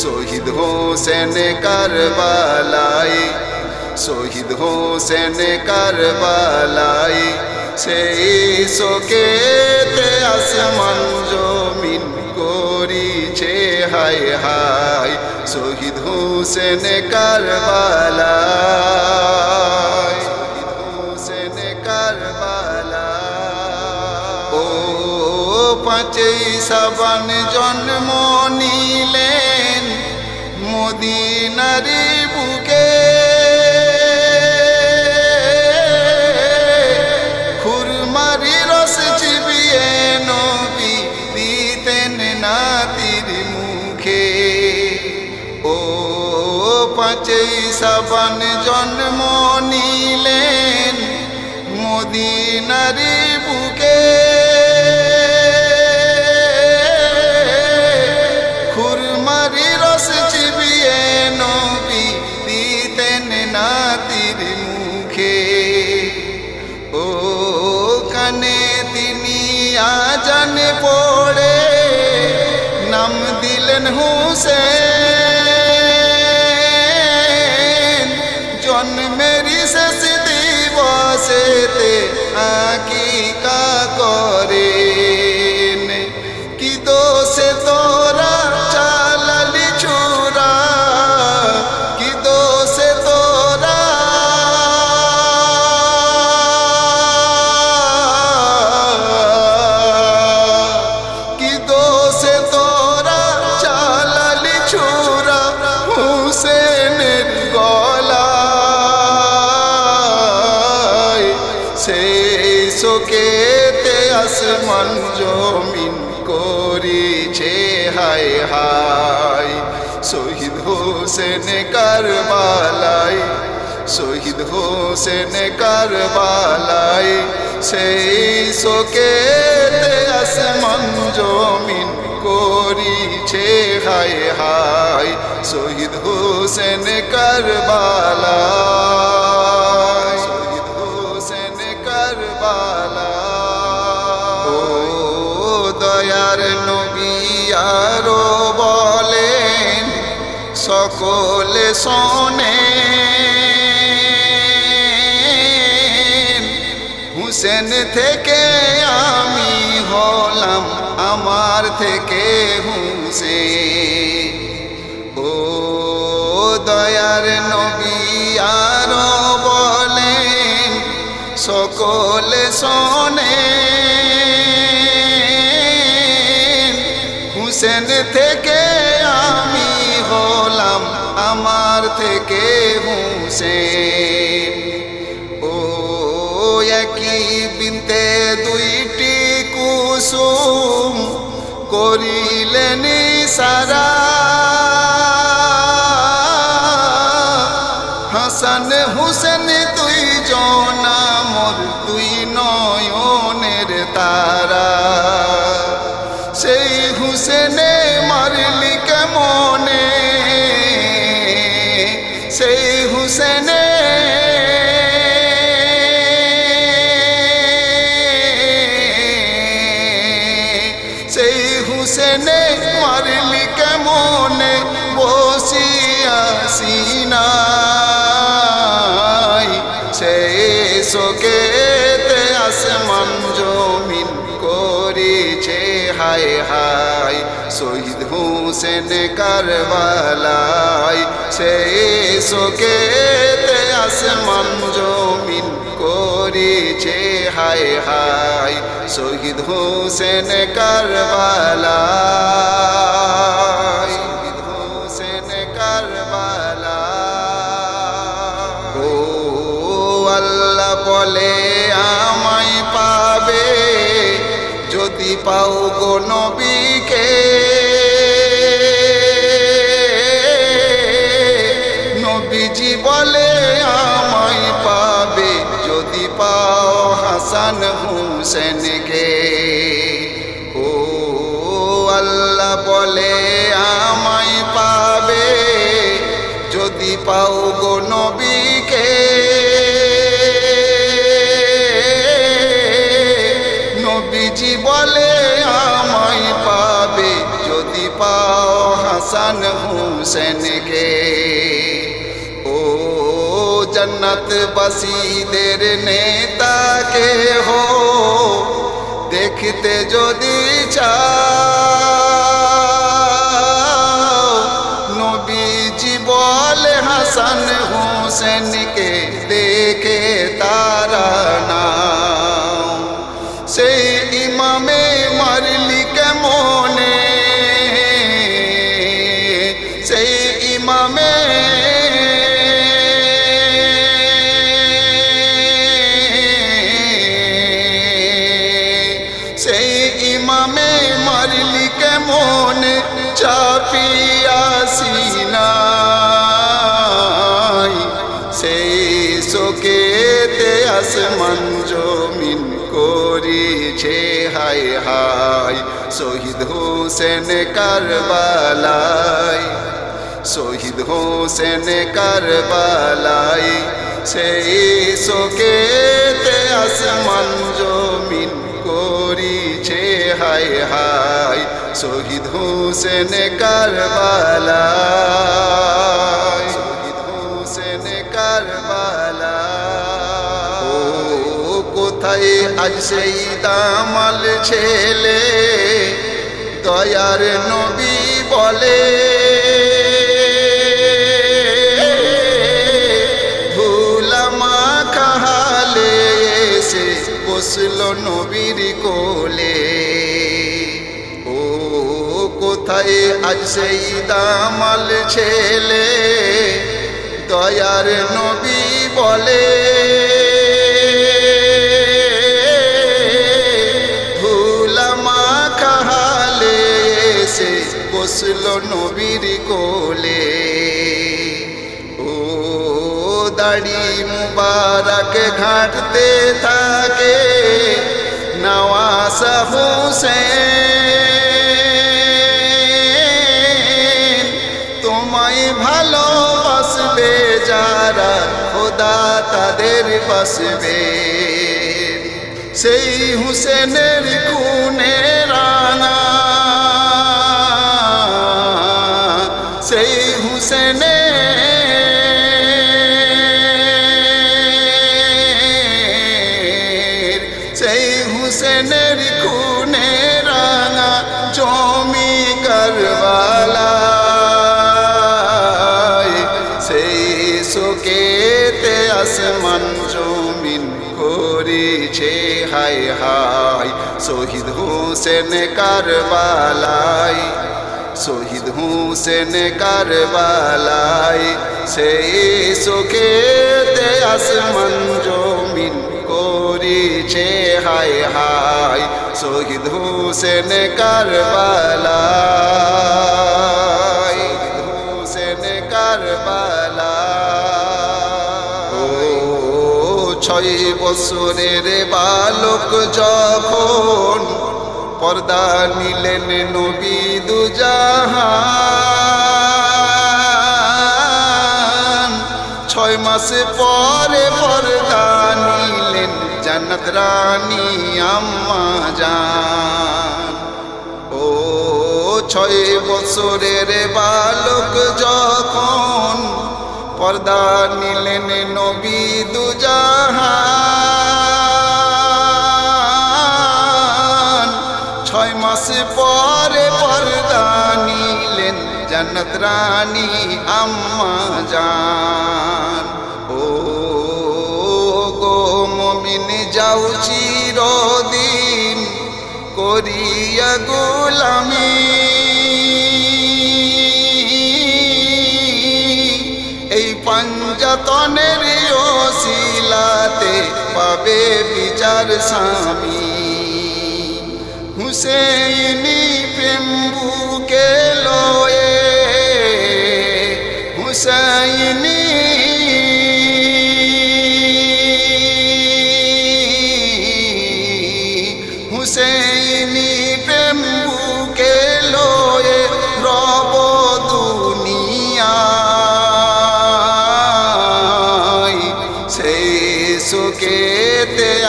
শহীদ হোসেন কারবালাই শহীদ হোসেন কারবালাই সেই শোকেতে আসমান জমিন করিছে হাই হাই শহীদ হোসেন কারবালাই পাঁচই সাবান জন্ম নিলেন মদিনারি বুকে। খুরমারি রস চিবিয়ে নবী দিতেন নাতির মুখে। ও পাঁচই সাবান জন্ম নিলেন মদিনারি করিছে, হায় হায়। শহীদ হোসেন কারবালাই শহীদ হোসেন কারবালাই সেই শোকেতে আসমান জমিন করিছে, হায় হায়। শহীদ হোসেন কারবালাই সকলে শোনে। হুসেন থেকে আমি হলাম, আমার থেকে হুসেন। ও দয়ার নবী আরও বলেন, সকলে শোনে। হুসেন থেকে আমি হলাম, আমার থেকে হুসেন ও একই বিনতে দুইটি কুসুম করিলেন সারা হাসান হুসেন দুই জনা হায় হায়, শহীদ হুসেন কারবালাই সে শোকেতে আসমান জমিন করেছে, হায় হায়, শহীদ হুসেন হুসেন কারবালাই ও আল্লাহ বলে পাও গো নবীকে। নবীজি বলে, আমায় পাবে যদি পাও হাসান হুসেনকে। ও আল্লাহ বলে, আমায় পাবে যদি পাও গো নবীকে। নবীজি বলে হাসান হুসেনকে ও জন্নত বসিদের নেতাকে হো দেখতে যদি চাও নবীজি বলে হাসান হুসেনকে দেখে জমিন করিছে হাই হাই শহীদ হোসেন কারবালাই শহীদ হোসেন কারবালাই সেই শোকেতে আসমান জমিন করিছে হাই হাই শহীদ হোসেন কারবালাই কোথায় আজ সেই দামাল ছেলে, দয়ার নবী বলে। ভুলামা খাহালে এসে বসল নবীর কোলে। ও কোথায় আজ সেই দামাল ছেলে, দয়ার নবী বলে। বসল নবীর কোলে। ও দাড়ি মুবারক ঘাটতে থাকে নওয়াসা হুসেন। তোমায় ভালো ভালোবাসবে যারা, খোদা তাদের বাসবে। সেই হুসেনের খুনে সেই হুসেনের সেই হুসেনের খুনে রাঙা জমি করবালায়। সেই শোকেতে আসমান জমিন করেছে হাই হাই শহীদ হোসেন কারবালাই শহীদ হোসেন কারবালাই সেই শোকেতে আসমান জমিন করেছে হাই হাই শহীদ হোসেন কারবালাই হোসেন কারবালাই ও ছয় বছরের বালক যখন পর্দা নিলেন নবী দুজাহান ছয় মাসে পরে পর্দা নিলেন জান্নাত রানী আম্মা জান। ও ছয় বছরের বালক যখন পর্দা নিলেন নবী দুজাহান রানী আম্মা জান। ও গো মমিন, যাও চিরদিন করিয়া গোলামি। এই পাঞ্জাতনের ওসিলাতে পাবে বিচার স্বামী। হুসেইনি প্রেম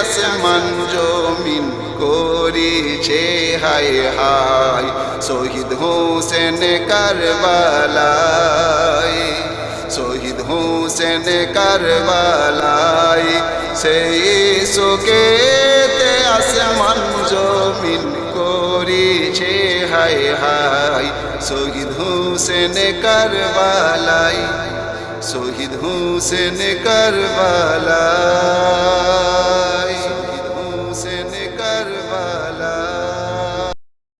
আসমান জমিন করিছে, হায় হায়, শহীদ হোসেন কারবালায়, শহীদ হোসেন কারবালায়, সেই শোকেতে আসমান জমিন করিছে, হায় হায়, শহীদ হোসেন কারবালায়, শহীদ হোসেন কারবালায়।